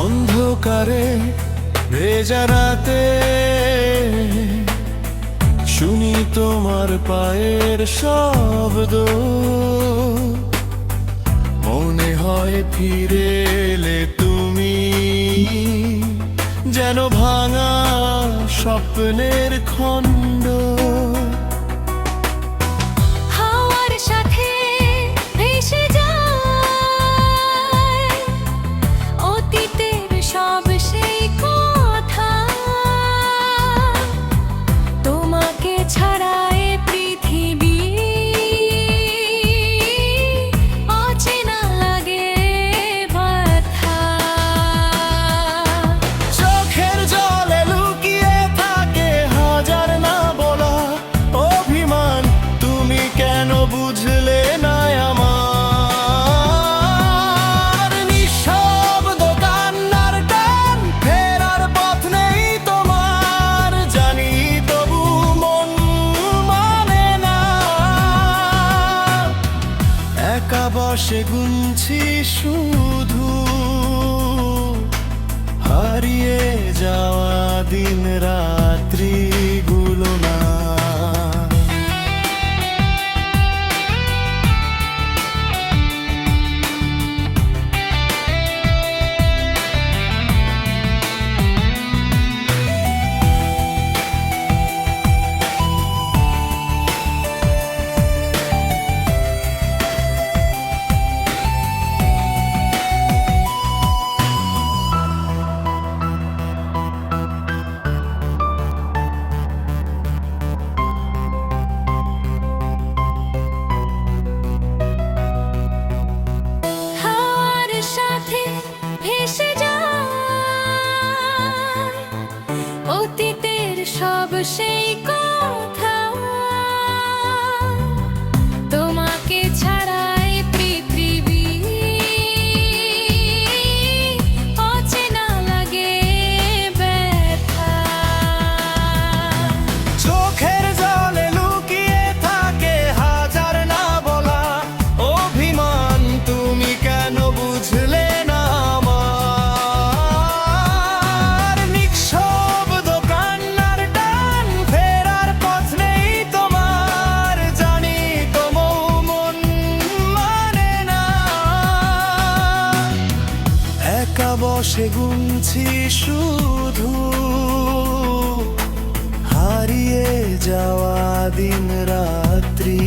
অন্ধকারে ভেজা রাতে শুনি তোমার পায়ের শব্দ। মনে হয় ফিরে এলে তুমি যেন ভাঙা স্বপ্নের খণ্ড। সে গুনছি শুন অতীতের সব সেই কথা একা বসে গুনছি শুধু। হারিয়ে যাওয়া দিন রাত্রি